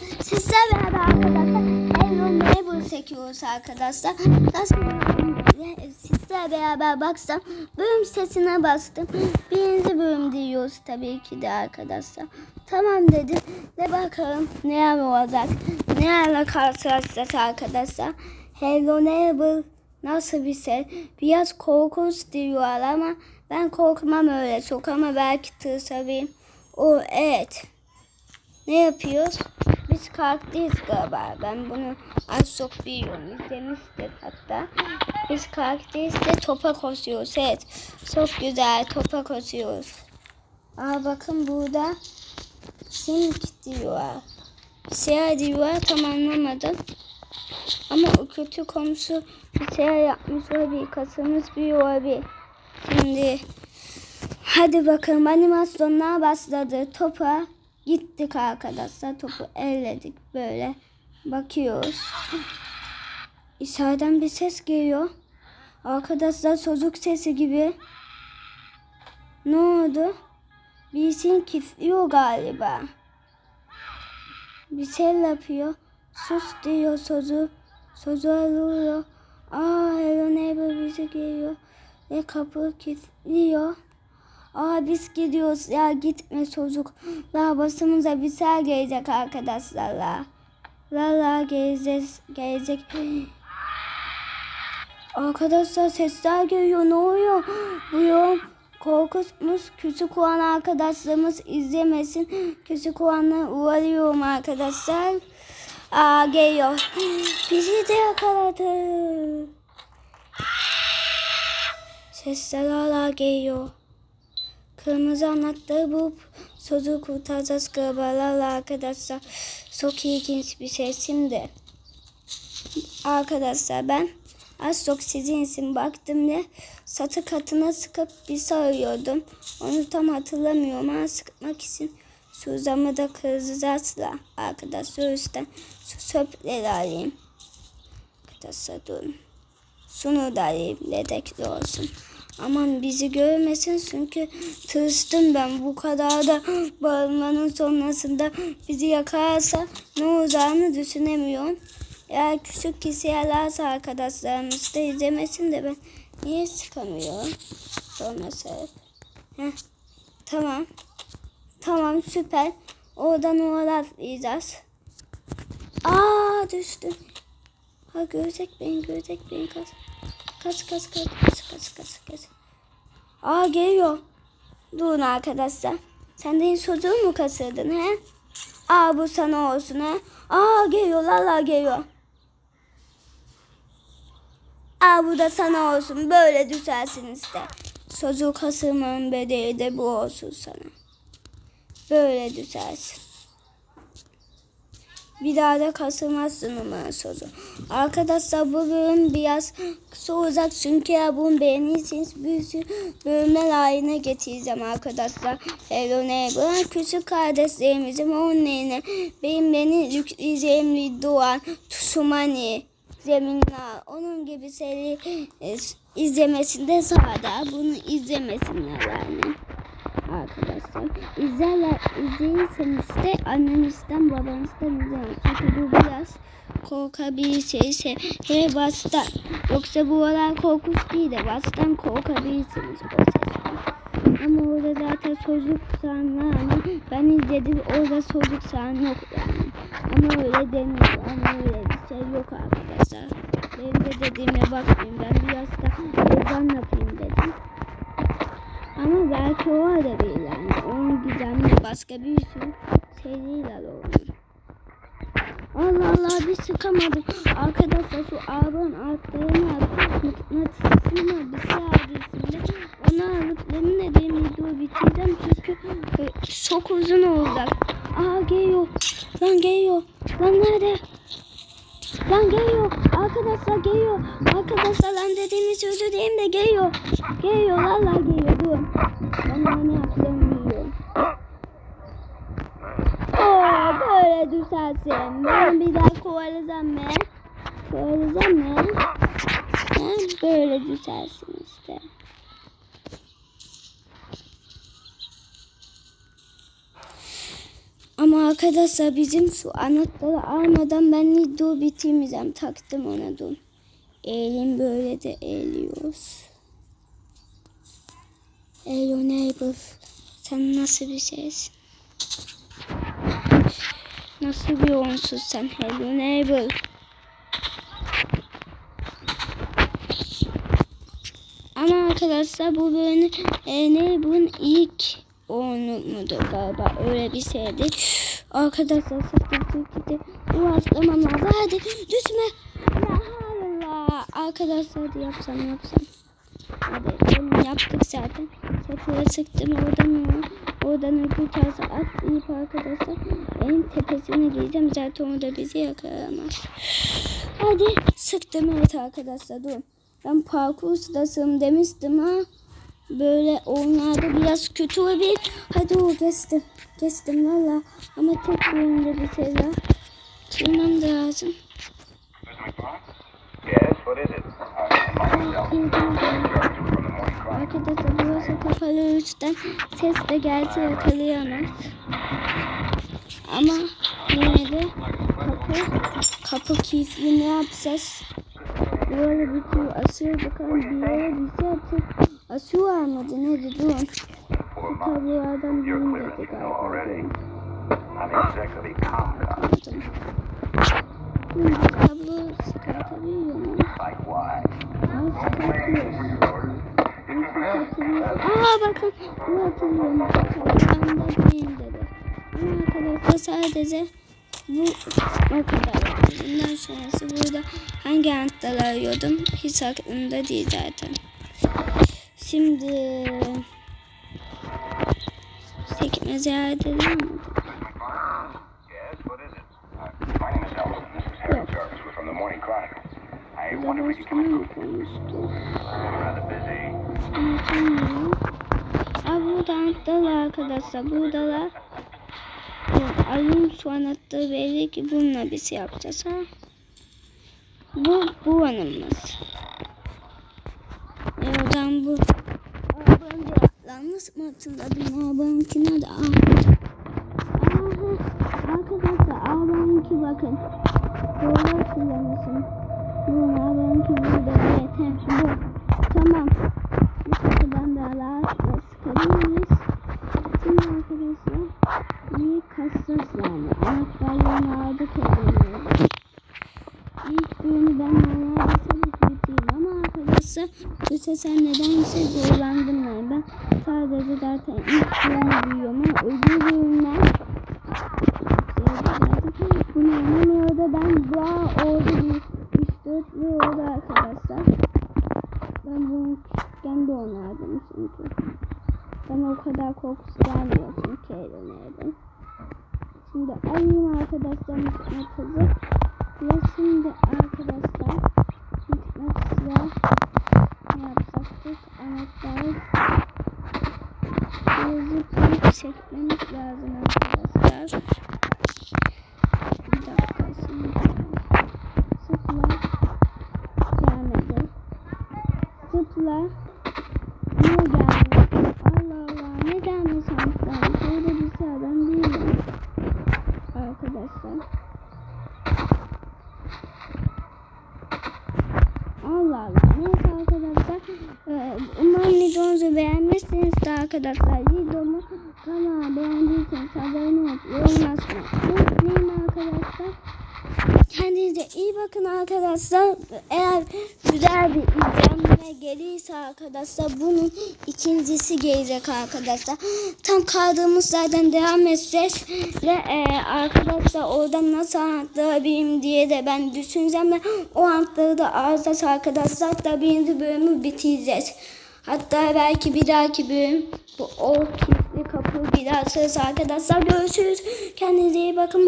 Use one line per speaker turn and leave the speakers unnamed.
bugün sizlerle beraber arkadaşlar Hello Neighbor çekiyoruz arkadaşlar. Nasıl sizlerle beraber baksam bölüm sesine bastım. Birinci bölüm diyoruz tabii ki de arkadaşlar. Tamam dedim ve bakalım neler olacak. Nelerle karşılaşacağız arkadaşlar. Hello Neighbor nasıl bir şey? Biraz korkunç diyorlar ama ben korkmam öyle çok ama belki tırsabilirim. O evet. Ne yapıyoruz? Biz karakteriz galiba. Ben bunu az çok biliyorum. İzlemiştik hatta. Biz karakteriz de topa koşuyoruz. Evet. Çok güzel topa koşuyoruz. Aa bakın burada sink diyor. Siyah diyor tam anlamadım. Ama o kötü komşu bir şey yapmış olabilir. Kasımız bir olabilir. Şimdi hadi bakalım animasyonlar başladı. Topa gittik arkadaşlar. Topu elledik böyle. Bakıyoruz. İçeriden bir ses geliyor. Arkadaşlar çocuk sesi gibi. Ne oldu? Birisini kilitliyor galiba. Bir şey yapıyor. Sus diyor sözü. Sözü alıyor. Aa Hello Neighbor bizi geliyor. Ve kapı kilitliyor. Aa biz gidiyoruz ya gitme çocuk. La basımıza bir şey gelecek arkadaşlar la. La la gelecek. gelecek. Arkadaşlar sesler geliyor ne oluyor? Bu yorum korkutmuş küçük olan arkadaşlarımız izlemesin. Küçük olanları uyarıyorum arkadaşlar. Aa geliyor. Bizi de yakaladı. Sesler hala geliyor. Kırmızı anahtarı bulup sözü kurtaracağız galiba arkadaşlar. Çok ilginç bir şey şimdi. Arkadaşlar ben az çok sizin için baktım ve satı katına sıkıp bir sarıyordum. Onu tam hatırlamıyorum ama sıkmak için şu zamı da kıracağızla arkadaşlar. Yüzden şu söpleri alayım. Arkadaşlar durun. Şunu da alayım ledekli olsun. Aman bizi görmesin çünkü tırstım ben bu kadar da bağırmanın sonrasında bizi yakalarsa ne olacağını düşünemiyorum. Eğer küçük kişi yalarsa arkadaşlarımız da izlemesin de ben niye sıkamıyorum? Sonra sebep. Heh. Tamam. Tamam süper. Oradan oradan atlayacağız. Aa düştüm. Ha görecek beni görecek beni kaç. Kaç kaç kaç kaç kaç kaç kaç. Aa geliyor. Durun arkadaşlar. Sen de çocuğu mu kasırdın he? Aa bu sana olsun he. Aa geliyor lala geliyor. Aa bu da sana olsun. Böyle düşersin işte. Çocuğu kasırmanın bedeli de bu olsun sana. Böyle düşersin. Bir daha da kasılmazsın umarım sözü. Arkadaşlar bu bölüm biraz kısa olacak çünkü eğer bunu beğenirseniz bir sürü bölümler haline getireceğim arkadaşlar. Hello Neighbor küçük kardeşlerimizin yerine benim beni yükleyeceğim videolar Tsumani Zeminler onun gibi seri e, izlemesinde sağda bunu izlemesinler yani arkadaşlar. İzlerler, izleyirseniz de annenizden babanızdan izleyin. Çünkü bu biraz korkabilirsiniz. Hele baştan. Yoksa bu olay korkunç değil de baştan korkabilirsiniz. Ama orada zaten çocuk sahne ama ben izledim orada çocuk sahne yok yani. Ama öyle deniyor ama öyle bir şey yok arkadaşlar. Benim de dediğime bakmayın ben biraz da ezan yapayım dedim. Ama belki o da yani. Onun gizemli başka bir sürü seriler olmuş. Allah Allah bir sıkamadım. Arkadaşlar şu artlarını alıp mıknatısını bir şey adresinde onu alıp yemin ederim videoyu bitireceğim çünkü e, çok uzun olacak. Aa geliyor. Lan geliyor. Lan nerede? Lan geliyor. Arkadaşlar geliyor. Arkadaşlar lan dediğimiz sözü diyeyim de geliyor. Geliyor. Valla geliyor. Durun. Ben ne yapacağımı biliyorum. Oo böyle düşersin. Ben bir daha kovalayacağım ben. Kovalayacağım ben. Ben böyle düşersin işte. Ama arkadaşlar bizim şu anahtarı almadan ben Nido bitirmeyeceğim. Taktım ona dur. Eğilim böyle de eğiliyoruz. Hello neighbor. Sen nasıl bir şeysin? Nasıl bir onsuz sen Hello neighbor? Ama arkadaşlar bu böyle e, neighbor'ın ilk oyunu mudur galiba öyle bir şeydi. Arkadaşlar sakın. Ulaştırmam lazım. Hadi düşme. Ya Allah. Arkadaşlar yapsam yapsam. Hadi yaptık zaten. Çatıya sıktım oradan mı? Oradan öbür tarafa atlayıp arkadaşlar en tepesine gideceğim. Zaten orada bizi yakalamaz. Hadi sıktım evet arkadaşlar durun. Ben parkur ustasıyım demiştim ha. Böyle oyunlarda biraz kötü olabilir. Hadi o geçtim. Geçtim valla. Ama tek bölümde bir şey var. Kırmam da lazım.
Yes, what is it?
Arkadaşlar burası kapalı üstten ses de gelse yakalayamaz. Ama yine de kapı, kapı kilitli ne yapacağız? Böyle bir tür asıyor bakalım bir yere bir şey yapacak. Asıyor almadı ne dedi durun. Bu
You're
birini dedi galiba. Tamam. Tablo çıkartabiliyor muyum? Aa çıkartıyoruz.
Your orders.
Aa bakın bu hatırlıyorum. Kafamda değil dedi. Ama arkadaşlar sadece bu o kadar. Bundan sonrası burada hangi anahtarı arıyordum hiç aklımda değil zaten. Şimdi sekmezeye edelim mi?
Rather busy.
Anlatamıyorum. Aa burada anahtarlar arkadaşlar. Buradalar. Evet, ayın şu anahtarı belli ki bununla bir şey yapacağız ha. Bu bu anımız. E o zaman bu. Arabanın cevaplarını mı hatırladım? Arabanınkine de. Aha. Arkadaşlar arabanınki bakın. Doğru hatırlamışım. Bu arabanınki burada. He, Bu. Tamam. Bu kapıdan da rahatla sıkabiliriz. Şimdi arkadaşlar iyi kasacağız yani. Anahtarlarını aldık elimizde. İlk bölümü ben ki bitireyim ama arkadaşlar bu sefer nedense zorlandım yani. Ben sadece zaten ilk bölümü biliyorum ama öbür bölümler bunu anlamıyordu. Ben daha orada bir 3-4 oldu arkadaşlar. Ben bunu küçükken de oynardım çünkü. Bana o kadar korkusu gelmiyor çünkü eğlenirdim. Şimdi alayım arkadaşlar mıknatısı. Ve şimdi arkadaşlar mıknatısla ne yapacaktık? Anahtarı yazıp çekmemiz lazım arkadaşlar. Bir dakika şimdi. Sıfırlar gelmedi. Zıpla. Niye gelmiyor? Allah Allah. Ne gelmiş sanatlar? Böyle bir sıradan değilim. Arkadaşlar. Allah Allah. Neyse arkadaşlar. Ee, umarım videomuzu beğenmişsiniz de arkadaşlar. Videomu kanalıma beğendiyseniz abone olup yorum yazmayı unutmayın arkadaşlar. Kendinize iyi bakın arkadaşlar. Eğer güzel bir izlenme gelirse arkadaşlar bunun ikincisi gelecek arkadaşlar. Tam kaldığımız yerden devam edeceğiz. Ve e, arkadaşlar oradan nasıl anlatabilirim diye de ben düşüneceğim. Ve o antları da alacağız arkadaşlar. Da birinci bölümü bitireceğiz. Hatta belki bir dahaki bölüm bu o kilitli kapı bir daha arkadaşlar. Görüşürüz. Kendinize iyi bakın.